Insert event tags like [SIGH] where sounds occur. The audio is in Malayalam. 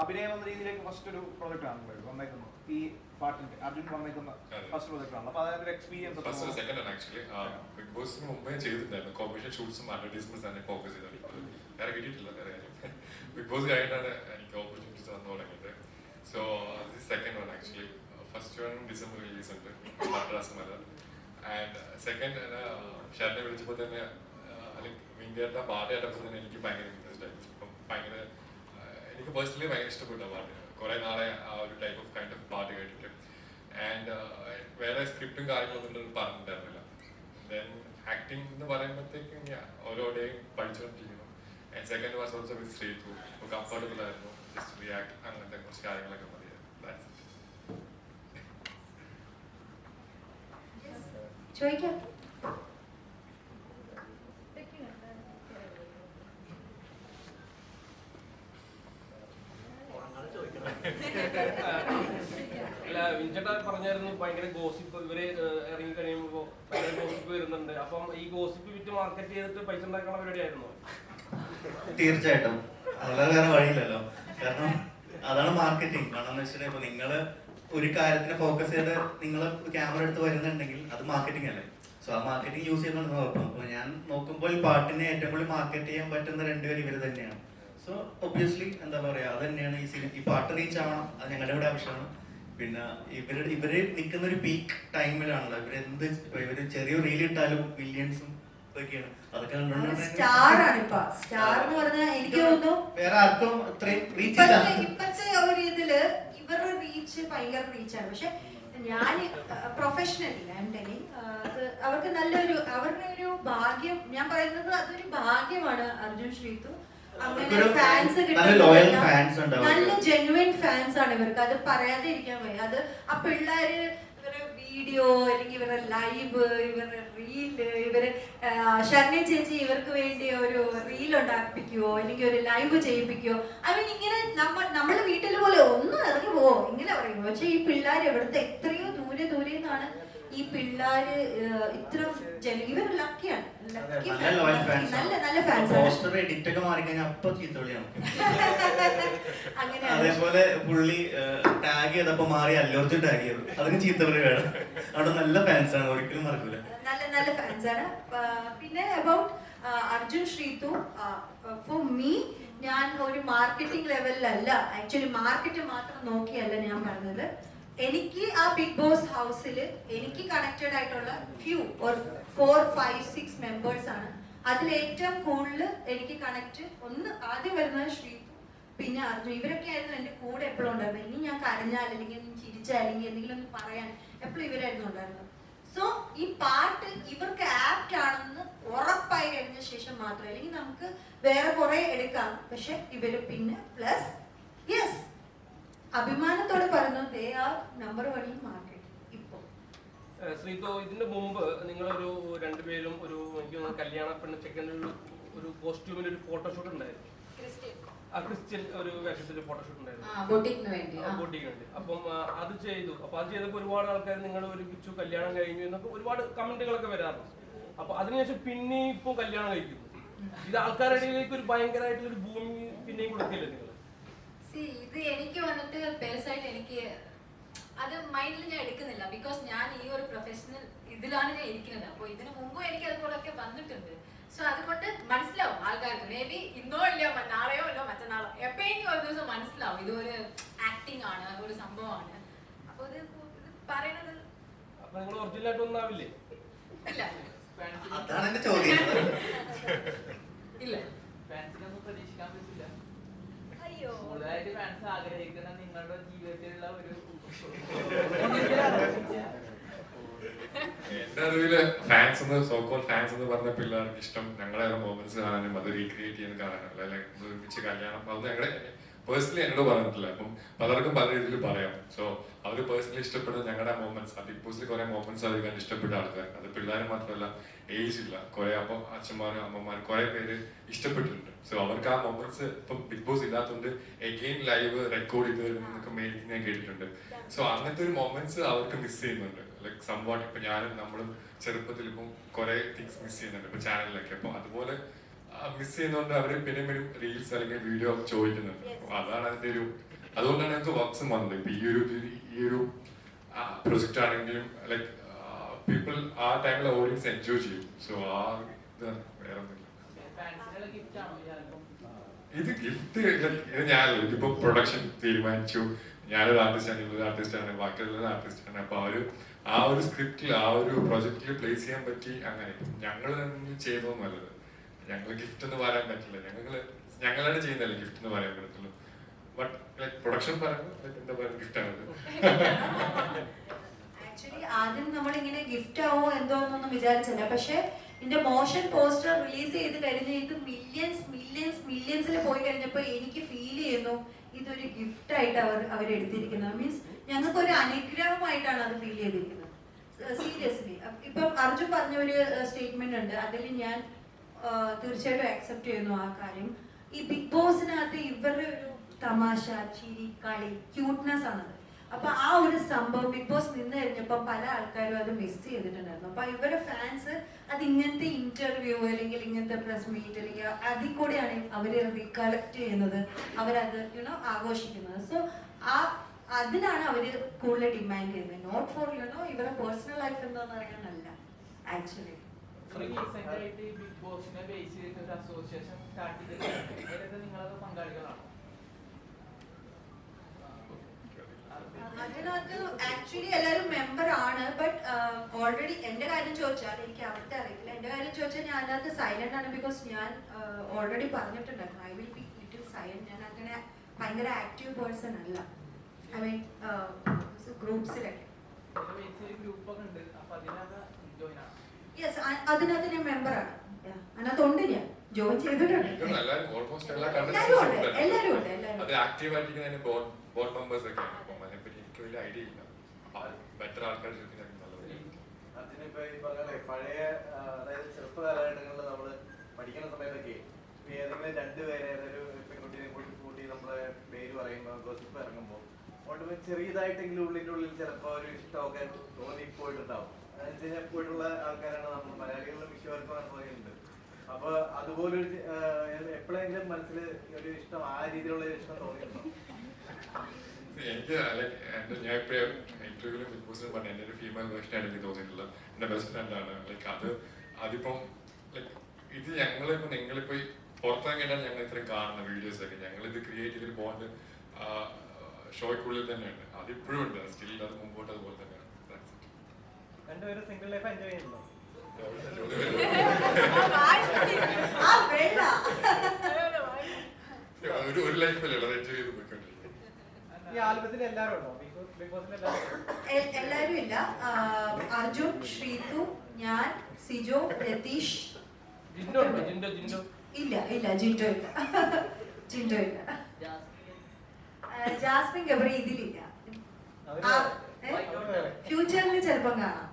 അഭിനയം എന്ന രീതിയിലേക്ക് ഫസ്റ്റ് ഒരു പ്രോജക്റ്റ് ആണ് വന്നേക്കുന്നത്. ഈ പാട്ടിന്റെ അർജുൻ വന്നേക്കുന്ന. ഫസ്റ്റ് പ്രോജക്റ്റ് ആണ്. അപ്പൊ അതായത് എക്സ്പീരിയൻസ് ഫസ്റ്റ് സെക്കൻഡ് ആണ് ആക്ച്വലി ബിഗ് ബോസിന് മുമ്പേ ചെയ്തിട്ടുണ്ടായിരുന്നു. കോമ്പറ്റീഷൻ ഷൂട്ട്സും അഡ്വർടൈസ്മെന്റ്സ് തന്നെ ഫോക്കസ് ചെയ്തത് വേറെ കിട്ടിയിട്ടില്ല വേറെ കാര്യം. ബിഗ് ബോസ് കഴിഞ്ഞാണ് എനിക്ക് ഓപ്പർച്യൂണിറ്റീസ് വന്നു തുടങ്ങിയത്. So second one actually first one December release ഉണ്ട് മദ്രാസ് ആൻഡ് സെക്കൻഡ് ഷാരിനെ വിളിച്ചപ്പോൾ തന്നെ അല്ലെങ്കിൽ ഇന്ത്യയുടെ പാട്ട് കേട്ടപ്പോൾ തന്നെ എനിക്ക് ഭയങ്കര ഇൻട്രസ്റ്റ് ആയി. അപ്പം ഭയങ്കര എനിക്ക് പേഴ്സണലി ഭയങ്കര ഇഷ്ടപ്പെട്ട പാട്ട്. കുറെ നാളെ ആ ഒരു ടൈപ്പ് ഓഫ് കൈൻഡ് ഓഫ് പാട്ട് കേട്ടിട്ട്. ആൻഡ് വേറെ സ്ക്രിപ്റ്റും കാര്യങ്ങളൊന്നും പറഞ്ഞിട്ടുണ്ടായിരുന്നില്ല. ദെൻ ആക്ടിങ് എന്ന് പറയുമ്പോഴത്തേക്കും yeah, ഓരോ ഡേയും പഠിച്ചുകൊണ്ടിരിക്കുന്നു and second was also with Sreethu comfortable ആയിരുന്നു. ജസ്റ്റ് റിയാക്ട് അങ്ങനത്തെ കുറച്ച് കാര്യങ്ങളൊക്കെ മതിയായിരുന്നു. ചോദിക്കാം അല്ല വിൻചേട്ടാ പറഞ്ഞായിരുന്നു ഭയങ്കര ഗോസിപ്പ് ഇവർ ഇറങ്ങി കഴിയുമ്പോ ഭയങ്കര ഗോസിപ്പ് വരുന്നുണ്ട്. അപ്പം ഈ ഗോസിപ്പ് വിറ്റ് മാർക്കറ്റ് ചെയ്തിട്ട് പൈസ ഉണ്ടാക്കുന്ന പരിപാടിയായിരുന്നു തീർച്ചയായിട്ടും. അല്ലാതെ വേറെ വഴിയില്ലല്ലോ. കാരണം അതാണ് മാർക്കറ്റിംഗ് കാരണം എന്ന് വെച്ചിട്ടുണ്ടെങ്കിൽ ഇപ്പൊ നിങ്ങൾ ഒരു കാര്യത്തിന് ഫോക്കസ് ചെയ്ത് നിങ്ങൾ ക്യാമറ എടുത്ത് വരുന്നുണ്ടെങ്കിൽ അത് മാർക്കറ്റിംഗ് അല്ലേ? സോ ആ മാർക്കറ്റിംഗ് യൂസ് ചെയ്യുന്നുണ്ട് നോക്കാം അപ്പൊ ഞാൻ നോക്കുമ്പോൾ പാട്ടിനെ ഏറ്റവും കൂടുതൽ മാർക്കറ്റ് ചെയ്യാൻ പറ്റുന്ന രണ്ടുപേരും ഇവർ തന്നെയാണ്. സോ ഒബ്വിയസ്ലി എന്താ പറയാ അത് തന്നെയാണ് ഈ സിനിമ ഈ പാട്ട് റീച്ച് ആവണം. അത് ഞങ്ങളുടെ ഇവിടെ ആവശ്യമാണ്. പിന്നെ ഇവർ ഇവർ നിൽക്കുന്ന ഒരു പീക്ക് ടൈമിലാണല്ലോ ഇവർ എന്ത് ഇവർ ചെറിയ റീൽ ഇട്ടാലും മില്യൺസും ഇതൊക്കെയാണ്. അതൊക്കെ സ്റ്റാർ ആണ് ഇപ്പൊ സ്റ്റാർ എന്ന് പറഞ്ഞാൽ എനിക്ക് തോന്നുന്നു വേറെ ആർക്കും അത്രയും റീച്ച് ഇല്ല. ഇപ്പത്തെ ഇപ്പത്തെ ഒരു ഇതിൽ ഇവരുടെ റീച്ച് ഭയങ്കര റീച്ചാണ് പക്ഷെ ഞാൻ പ്രൊഫഷണലി ഐ എം ടെലിംഗ് അവർക്ക് നല്ലൊരു അവരുടെ ഒരു ഭാഗ്യം ഞാൻ പറയുന്നത് അതൊരു ഭാഗ്യമാണ് അർജുൻ ശ്രീതു. അങ്ങനെ ഫാൻസ് നല്ല ലോയൽ ഫാൻസ് ഉണ്ട്. നല്ല ജെന്യുവൻ ഫാൻസ് ആണ് ഇവർക്ക്. അത് പറയാതെ ഇരിക്കാൻ വയ്യ. അത് ആ പിള്ളേര് ഇവരുടെ വീഡിയോ അല്ലെങ്കിൽ ഇവരുടെ ലൈവ് ഇവരുടെ റീൽ ഇവർ ഷർണി ചേച്ചി ഇവർക്ക് വേണ്ടി ഒരു റീൽ ഉണ്ടാക്കിപ്പിക്കുവോ അല്ലെങ്കിൽ ഒരു ലൈവ് ചെയ്യിപ്പിക്കുവോ. ഐ മീൻ ഇങ്ങനെ നമ്മൾ നമ്മുടെ വീട്ടിൽ പോലെ ഒന്നും ഇറങ്ങി പോവോ. ഇങ്ങനെ പറയുമോ പക്ഷെ ഈ പിള്ളേർ എവിടുത്തെ എത്രയോ ദൂരെ ദൂരെ നിന്നാണ് ഈ പിള്ളേര് ഇത്ര ഇവർ ലക്കിയാണ് ലക്കി നല്ല നല്ല ഫാൻസ് ആണ്. പോസ്റ്റർ എഡിറ്റ് ഒക്കെ മാറി കഴിഞ്ഞാൽ അപ്പൊ ചീത്തവിളിയാണ്. [LAUGHS] അതേപോലെ പുള്ളി ടാഗ് ചെയ്തപ്പോ മാറി അല്ലോർജ് ടാഗ് ചെയ്തു. അതിന് ചീത്തവിളി വേണം. അവിടെ നല്ല ഫാൻസ് ആണ് ഒരിക്കലും മറക്കൂല. നല്ല നല്ല ഫാൻസ് ആണ്. പിന്നെ about Arjun Sreethu for me ഞാൻ ഒരു മാർക്കറ്റിംഗ് ലെവലിലല്ല ആക്ച്വലി മാർക്കറ്റ് മാത്രം നോക്കിയല്ല ഞാൻ പറഞ്ഞത്. എനിക്ക് ആ ബിഗ് ബോസ് ഹൗസിൽ എനിക്ക് കണക്റ്റഡ് ആയിട്ടുള്ള few or four five six members ആണ്. അതിൽ ഏറ്റവും കൂടുതൽ എനിക്ക് കണക്ട് ഒന്ന് ആദ്യം വരുന്നത് ശ്രീ പിന്നെ അർജുൻ. ഇവരൊക്കെ ആയിരുന്നു എന്റെ കൂടെ എപ്പോഴും ഉണ്ടായിരുന്നത്. ഇനി ഞാൻ കരഞ്ഞാൽ അല്ലെങ്കിൽ ചിരിച്ചാൽ അല്ലെങ്കിൽ എന്തെങ്കിലും ഒന്ന് പറയാൻ എപ്പോഴും ഇവരായിരുന്നു ഉണ്ടായിരുന്നത്. സോ ഈ പാട്ട് ഇവർക്ക് ആപ്റ്റ് ആണെന്ന് ഉറപ്പായി കഴിഞ്ഞ ശേഷം മാത്രമേ അല്ലെങ്കിൽ നമുക്ക് വേറെ കുറെ എടുക്കാം. പക്ഷെ ഇവർ പിന്നെ പ്ലസ് യെസ് അഭിമാനത്തോടെ പറഞ്ഞു they are number one in market ഇപ്പോൾ ശ്രീതോ ഇതിന്റെ മുമ്പ് നിങ്ങളൊരു രണ്ടുപേരും ഒരു എനിക്ക് കല്യാണ പെണ്ണ് ചെക്കന്റെ ഒരു ഒരു കോസ്റ്റ്യൂമിൽ ഒരു ഫോട്ടോഷൂട്ട് ഉണ്ടായിരുന്നു. ക്രിസ്ത്യൻ ഒരു വേഷത്തിൽ ഫോട്ടോഷൂട്ട് ഉണ്ടായിരുന്നു. ബൊട്ടിക്കിന് വേണ്ടി. ആ. ബോട്ടിക്ക് വേണ്ടി. അപ്പം അത് ചെയ്തു. അപ്പൊ അത് ചെയ്തപ്പോൾ ഒരുപാട് ആൾക്കാർ നിങ്ങൾ ഒരുമിച്ചു കല്യാണം കഴിഞ്ഞു എന്നൊക്കെ ഒരുപാട് കമന്റുകളൊക്കെ വരാറുണ്ട്. അപ്പൊ അതിനുശേഷം പിന്നെ ഇപ്പൊ കല്യാണം കഴിക്കുന്നു. ഇത് ആൾക്കാരുടെ ഇടയിലേക്ക് ഒരു ഭയങ്കരമായിട്ടുള്ള ഒരു ഭൂമി പിന്നെയും കൊടുക്കില്ല നിങ്ങൾ ഇത് എനിക്ക് വന്നിട്ട് പേഴ്സണായിട്ട് എനിക്ക് അത് മൈൻഡിൽ ഞാൻ എടുക്കുന്നില്ല. ബിക്കോസ് ഞാൻ ഈ ഒരു പ്രൊഫഷണൽ ഇതിലാണ് ഞാൻ ഇരിക്കുന്നത്. അപ്പോൾ ഇതിനു മുമ്പും എനിക്ക് അതുപോലൊക്കെ വന്നിട്ടുണ്ട്. സോ അതുകൊണ്ട് മനസ്സിലാവും ആൾക്കാർക്ക്. മേ ബി ഇന്നോ ഇല്ലയോ നാളെയോ ഇല്ലോ മറ്റന്നാളോ എപ്പോഴെങ്കിലും ഒരു ദിവസം മനസ്സിലാവും ഇതൊരു ആക്ടിങ് ആണ് ഒരു സംഭവമാണ്. അപ്പോൾ ഇത് ഇത് പറയണത് ഇല്ല. അതാണ് എന്റെ ചോദ്യം. [LAUGHS] എന്റെ അറിവിൽ ഫാൻസ് എന്ന് സോക്കോൾ ഫാൻസ് എന്ന് പറഞ്ഞ പിള്ളേർക്ക് ഇഷ്ടം ഞങ്ങളുടെ മൊമെന്റ്സ് കാണാനും അത് റീക്രിയേറ്റ് ചെയ്യുന്ന കാണാനും അല്ലെങ്കിൽ ഒരുമിച്ച് കല്യാണം അത് ഞങ്ങളുടെ പേഴ്സണലി എന്നോട് പറഞ്ഞിട്ടില്ല. അപ്പം പലർക്കും പല രീതിയിൽ പറയാം. സോ അവർ പേഴ്സണലി ഇഷ്ടപ്പെടുന്ന ഞങ്ങളുടെ മൊമെന്റ്സ് ബിഗ് ബോസിൽ കുറെ മൊമെന്റ്സ് അറിയാൻ ഇഷ്ടപ്പെട്ട ആൾക്കാർ. അത് പിള്ളേർ മാത്രമല്ല ഏജ് ഇല്ല. കുറെ അപ്പം അച്ഛന്മാരും അമ്മമാരും കുറെ പേര് ഇഷ്ടപ്പെട്ടിട്ടുണ്ട്. സോ അവർക്ക് ആ മൊമെന്റ്സ് ഇപ്പം ബിഗ് ബോസ് ഇല്ലാത്തതുകൊണ്ട് എഗെയിൻ ലൈവ് റെക്കോർഡ് ചെയ്ത് വരുന്നതൊക്കെ മേടിക്കുന്ന ഞാൻ കേട്ടിട്ടുണ്ട്. സോ അങ്ങനത്തെ ഒരു മൊമെന്റ്സ് അവർക്ക് മിസ് ചെയ്യുന്നുണ്ട്. ലൈക് സംവാട്ട് ഇപ്പൊ ഞാനും നമ്മളും ചെറുപ്പത്തിൽ ഇപ്പം കുറെ തിങ്സ് മിസ് ചെയ്യുന്നുണ്ട് ഇപ്പൊ ചാനലിലൊക്കെ അപ്പൊ അതുപോലെ മിസ് ചെയ്യുന്നതുകൊണ്ട് അവർ പിന്നെ പിന്നെ റീൽസ് അല്ലെങ്കിൽ വീഡിയോ ചോദിക്കുന്നുണ്ട് അതാണ് അതിന്റെ ഒരു അതുകൊണ്ടാണ് ഞങ്ങൾക്ക് വർക്ക്സും വന്നത്. ഇപ്പൊ ഈ ഒരു ഈ ഒരു പ്രൊജക്റ്റ് ആണെങ്കിലും ലൈക് പീപ്പിൾ ആ ടൈമിൽ ഓഡിയൻസ് എൻജോയ് ചെയ്യും. സോ ആ ഇതാണ് വേറെ ഇത് ഗിഫ്റ്റ് ഇത് ഞാൻ ഇതിപ്പോ പ്രൊഡക്ഷൻ തീരുമാനിച്ചു. ഞാനൊരു ആർട്ടിസ്റ്റ് ആണ് ഇവരൊരു ആർട്ടിസ്റ്റ് ആണ് ബാക്കിയുള്ളൊരു ആർട്ടിസ്റ്റ് ആണ്. അപ്പൊ അവർ ആ ഒരു സ്ക്രിപ്റ്റിൽ ആ ഒരു പ്രൊജക്റ്റിൽ പ്ലേസ് ചെയ്യാൻ പറ്റി അങ്ങനെ. ഞങ്ങൾ തന്നെ ചെയ്തതൊന്നുമല്ലത് ഞങ്ങൾ ഗിഫ്റ്റ് എന്ന് പറയാൻ പറ്റില്ല. ഞങ്ങൾ ഞങ്ങളാണ് ചെയ്യുന്നതല്ലേ ഗിഫ്റ്റ് എന്ന് പറയാൻ പറ്റത്തുള്ളൂ. ബട്ട് ലൈക് പ്രൊഡക്ഷൻ പറയുമ്പോൾ എന്താ ഗിഫ്റ്റ് ആണത് ആക്ച്വലി ആദ്യം നമ്മളിങ്ങനെ ഗിഫ്റ്റ് ആവോ എന്തോ എന്നൊന്നും വിചാരിച്ചില്ല. പക്ഷെ ഇതിന്റെ മോഷൻ പോസ്റ്റർ റിലീസ് ചെയ്ത് കഴിഞ്ഞിട്ട് ഇത് മില്യൺസ് മില്യൺസ് മില്യൺസിൽ പോയി കഴിഞ്ഞപ്പോൾ എനിക്ക് ഫീൽ ചെയ്യുന്നു ഇതൊരു ഗിഫ്റ്റ് ആയിട്ട് അവർ അവരെടുത്തിരിക്കുന്നത് മീൻസ് ഞങ്ങൾക്ക് ഒരു അനുഗ്രഹമായിട്ടാണ് അത് ഫീൽ ചെയ്തിരിക്കുന്നത്. സീരിയസ്ലി ഇപ്പം അർജുൻ പറഞ്ഞ ഒരു സ്റ്റേറ്റ്മെന്റ് ഉണ്ട്. അതിൽ ഞാൻ തീർച്ചയായിട്ടും അക്സെപ്റ്റ് ചെയ്യുന്നു ആ കാര്യം. ഈ ബിഗ് ബോസിനകത്ത് ഇവരുടെ ഒരു തമാശ ചിരി കളി ക്യൂട്ട്നെസ് ആണത്. അപ്പൊ ആ ഒരു സംഭവം ബിഗ് ബോസ് നിന്ന് കഴിഞ്ഞപ്പോ പല ആൾക്കാരും അത് മിസ് ചെയ്തിട്ടുണ്ടായിരുന്നു. അപ്പൊ ഇവരുടെ ഫാൻസ് അത് ഇങ്ങനത്തെ ഇന്റർവ്യൂ അല്ലെങ്കിൽ ഇങ്ങനത്തെ പ്രസ് മീറ്റ് അല്ലെങ്കിൽ അതിൽ കൂടെയാണ് അവർ റീകളക്ട് ചെയ്യുന്നത്. അവരത് യുനോ ആഘോഷിക്കുന്നത്. സോ ആ അതിനാണ് അവർ കൂടുതൽ ഡിമാൻഡ് ചെയ്യുന്നത്. നോട്ട് ഫോർ യുനോ ഇവരുടെ പേഴ്സണൽ ലൈഫ് എന്താന്ന് പറയാനല്ല ആക്ച്വലി ബിഗ് ബോസിനെ ബേസ് ചെയ്തിട്ട് ഒരു അസോസിയേഷൻ സ്റ്റാർട്ട് അതിലൊക്കെ നിങ്ങളത് പങ്കാളികളാണോ? അതിനകത്ത് ആക്ച്വലി എല്ലാവരും മെമ്പർ ആണ് ബട്ട് ഓൾറെഡി എന്റെ കാര്യം ചോദിച്ചാൽ എനിക്ക് അവിടുത്തെ അറിയില്ല. എന്റെ കാര്യം ചോദിച്ചാൽ ഞാൻ അതിനകത്ത് സൈലന്റ് ആണ് ബിക്കോസ് ഞാൻ ഓൾറെഡി പറഞ്ഞിട്ടുണ്ടായിരുന്നു. I will be little silent ഞാൻ അങ്ങനെ ഭയങ്കര ആക്റ്റീവ് പേഴ്സൺ അല്ല. ഐ മീൻ ഗ്രൂപ്പ്സിലൊക്കെ ഗ്രൂപ്പൊക്കെ ഉണ്ട്. അപ്പൊ അതിനകത്ത് ജോയിൻ ആണ് യെസ് അതിനകത്ത് ഞാൻ മെമ്പറാണ് അതിനകത്ത് ഞാൻ. ജോയിൻ ചെയ്തിട്ടുണ്ട്. എല്ലാവരും ഉണ്ട് എല്ലാവരും ഉണ്ട് എല്ലാവരും ബോർഡ് മെമ്പേഴ്സ് ഒക്കെ അതിനെപ്പറ്റി എനിക്ക് വലിയ ഐഡിയ ഇല്ല. ബെറ്റർ ആൾക്കാർ അച്ഛനിപ്പോ ഈ പറഞ്ഞ പഴയ അതായത് ചെറുപ്പ കാലഘട്ടങ്ങളിൽ നമ്മൾ പഠിക്കുന്ന സമയത്തൊക്കെ ഇപ്പൊ ഏതെങ്കിലും രണ്ടുപേരെ ഒരു പെൺകുട്ടിയെ കൂട്ടി കൂട്ടി നമ്മളെ പേര് പറയുമ്പോൾ ഗോസിപ്പ് ഇറങ്ങുമ്പോൾ അതുകൊണ്ട് ചെറിയതായിട്ടെങ്കിലും ഉള്ളിന്റെ ഉള്ളിൽ ചിലപ്പോൾ ഒരു ഇഷ്ടമൊക്കെ തോന്നിപ്പോയിട്ടുണ്ടാവും. അതെന്ന് കഴിഞ്ഞാൽ പോയിട്ടുള്ള ആൾക്കാരാണ് നമ്മൾ. മലയാളികളിലും വിശ്വവർക്കും അനുഭവങ്ങളുണ്ട് അപ്പൊ അതുപോലൊരു എപ്പോഴെങ്കിലും മനസ്സിൽ ഒരു ഇഷ്ടം ആ രീതിയിലുള്ള ഇഷ്ടം തോന്നിയിട്ടുണ്ടോ? എനിക്ക് എന്റെ ഞാൻ എപ്പോഴും ഇന്റർവ്യൂവിലും ബിഗ് ബോസിലും പറഞ്ഞു എന്റെ ഒരു ഫീമെയിൽ വേർഷൻ ആയിട്ട് എനിക്ക് തോന്നിയിട്ടില്ല എന്റെ ബെസ്റ്റ് ഫ്രണ്ട് ആണ്. ലൈക്ക് അത് അതിപ്പം ലൈക്ക് ഇത് ഞങ്ങളിപ്പോ നിങ്ങളിപ്പോൾ പുറത്തിറങ്ങിയിട്ടാണ് ഞങ്ങൾ ഇത്രയും കാണുന്ന വീഡിയോസ് ഒക്കെ. ഞങ്ങൾ ഇത് ക്രിയേറ്റ് ചെയ്തൊരു ബോണ്ട് ഷോയ്ക്കുള്ളിൽ തന്നെയുണ്ട് അതിപ്പോഴും ഉണ്ട്. സ്റ്റിൽ അത് മുമ്പോട്ട് അതുപോലെ തന്നെയാണ്. രണ്ടുപേരും സിംഗിൾ ലൈഫ് എൻജോയ് ചെയ്യുന്നുണ്ടോ? ഒരു ലൈഫല്ലേ അത് എൻജോയ് ചെയ്ത് പോയിക്കൊണ്ടിരിക്കും? എല്ലാരും ഇല്ല. അർജുൻ ശ്രീതു ഞാൻ സിജോ രതീഷ്. ഇല്ല ഇല്ല ജിൻഡോ ഇല്ല. ജിൻഡോ ഇല്ല. ജാസ്മിൻ ഗബ്രി ഇതിലില്ല. ഫ്യൂച്ചറിൽ ചിലപ്പം കാണാം.